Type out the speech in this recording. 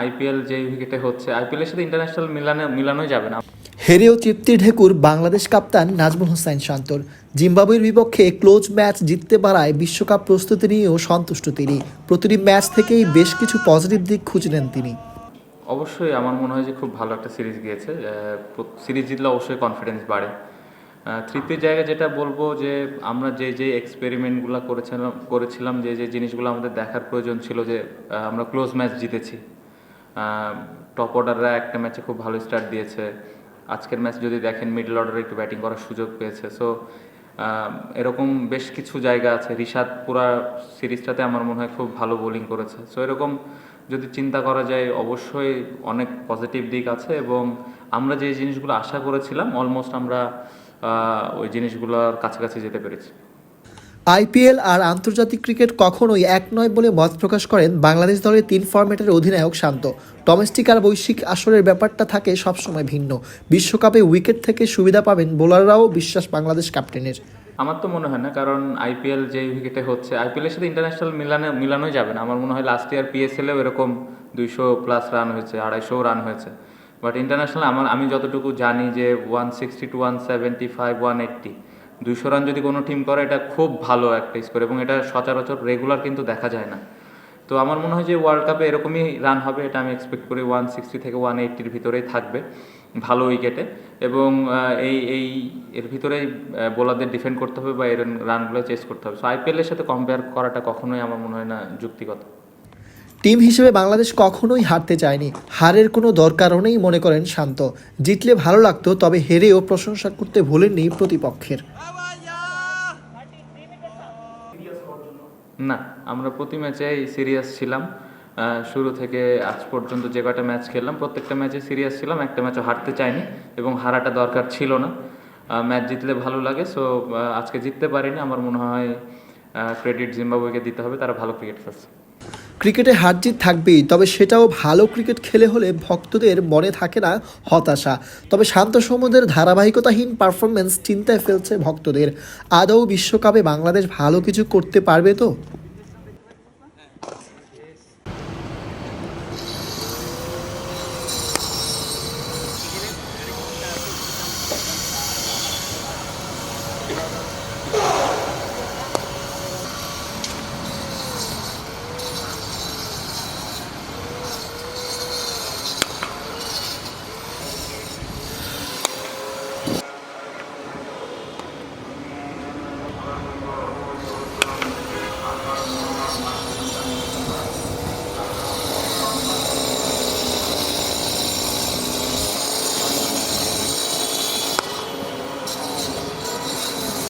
IPL যে উইকেটে হচ্ছে আইপিএলের সাথে ইন্টারন্যাশনাল মিলানে মিলানোই যাবে না। হেরেও তৃপ্তি ঢেকুর বাংলাদেশ কাপ্তান নাজমুল হোসেন শান্তর। জিম্বাবুয়ের বিপক্ষে ক্লোজ ম্যাচ জিততে পারায় বিশ্বকাপ প্রস্তুতি নিয়েও সন্তুষ্ট তিনি। প্রতিটি ম্যাচ থেকেই বেশ কিছু পজিটিভ দিক খুঁজলেন তিনি। অবশ্যই আমার মনে হয় যে খুব ভালো একটা সিরিজ গিয়েছে। সিরিজ জিতলে অবশ্যই কনফিডেন্স বাড়ে। তৃতীয় জায়গায় যেটা বলব যে আমরা যে যে এক্সপেরিমেন্টগুলো করেছিলাম করেছিলাম যে যে জিনিসগুলো আমাদের দেখার প্রয়োজন ছিল যে আমরা ক্লোজ ম্যাচ জিতেছি। টপ অর্ডাররা একটা ম্যাচে খুব ভালো স্টার্ট দিয়েছে। আজকের ম্যাচ যদি দেখেন মিডল অর্ডারে একটু ব্যাটিং করার সুযোগ পেয়েছে। সো এরকম বেশ কিছু জায়গা আছে। রিশাদ পুরা সিরিজটাতে আমার মনে হয় খুব ভালো বোলিং করেছে। সো এরকম যদি চিন্তা করা যায়, অবশ্যই অনেক পজিটিভ দিক আছে এবং আমরা যে জিনিসগুলো আশা করেছিলাম অলমোস্ট আমরা ওই জিনিসগুলোর কাছাকাছি যেতে পেরেছি। আইপিএল আর আন্তর্জাতিক ক্রিকেট কখনোই এক নয় বলে মত প্রকাশ করেন বাংলাদেশ দলের তিন ফরম্যাটের অধিনায়ক শান্ত। ডোমেস্টিক আর বৈশ্বিক আসরের ব্যাপারটা থাকে সবসময় ভিন্ন। বিশ্বকাপে উইকেট থেকে সুবিধা পাবেন বোলাররাও, বিশ্বাস বাংলাদেশ ক্যাপ্টেনের। আমার তো মনে হয় না, কারণ আইপিএল যে উইকেটে হচ্ছে আইপিএলের সাথে ইন্টারন্যাশনাল মিলানে, মিলানোই যাবে না। আমার মনে হয় লাস্ট ইয়ার পিএসএলেও এরকম দুইশো প্লাস রান হয়েছে, আড়াইশো রান হয়েছে। বাট ইন্টারন্যাশনাল আমার, আমি যতটুকু জানি যে one sixty two one seventy five one eighty দুইশো রান যদি কোনো টিম করে, এটা খুব ভালো একটা স্কোর এবং এটা সচরাচর রেগুলার কিন্তু দেখা যায় না। তো আমার মনে হয় যে ওয়ার্ল্ড কাপে এরকমই রান হবে, এটা আমি এক্সপেক্ট করি ওয়ান সিক্সটি থেকে ওয়ান এইট্টির ভিতরেই থাকবে, ভালো উইকেটে এবং এই এই, এর ভিতরেই বোলারদের ডিফেন্ড করতে হবে বা এর রানগুলো চেস করতে হবে। সো আইপিএলের সাথে কম্পেয়ার করাটা কখনোই আমার মনে হয় না যুক্তিগত। টিম হিসেবে বাংলাদেশ কখনোই হারতে চায়নি। হারের কোনো দরকারও নেই, মনে করেন শান্ত। জিতলে ভালো লাগতো, তবে হেরেও প্রশংসা করতে ভোলেননি প্রতিপক্ষের। না, আমরা প্রতি ম্যাচেই সিরিয়াস ছিলাম। শুরু থেকে আজ পর্যন্ত যে কয়টা ম্যাচ খেললাম, প্রত্যেকটা ম্যাচে সিরিয়াস ছিলাম, একটা ম্যাচও হারতে চাইনি এবং হারাটা দরকার ছিল না। ম্যাচ জিতলে ভালো লাগে সো আজকে জিততে পারিনি। আমার মনে হয় ক্রেডিট জিম্বাবুয়েকে দিতে হবে, তারা ভালো ক্রিকেট খেলছে ক্রিকেটে হারজিত থাকবেই, তবে সেটাও ভালো ক্রিকেট খেলে হলে ভক্তদের মনে থাকে না হতাশা। তবে শান্ত সমুদ্রের ধারাবাহিকতাহীন পারফরমেন্স চিন্তায় ফেলছে ভক্তদের। আদৌ বিশ্বকাপে বাংলাদেশ ভালো কিছু করতে পারবে তো?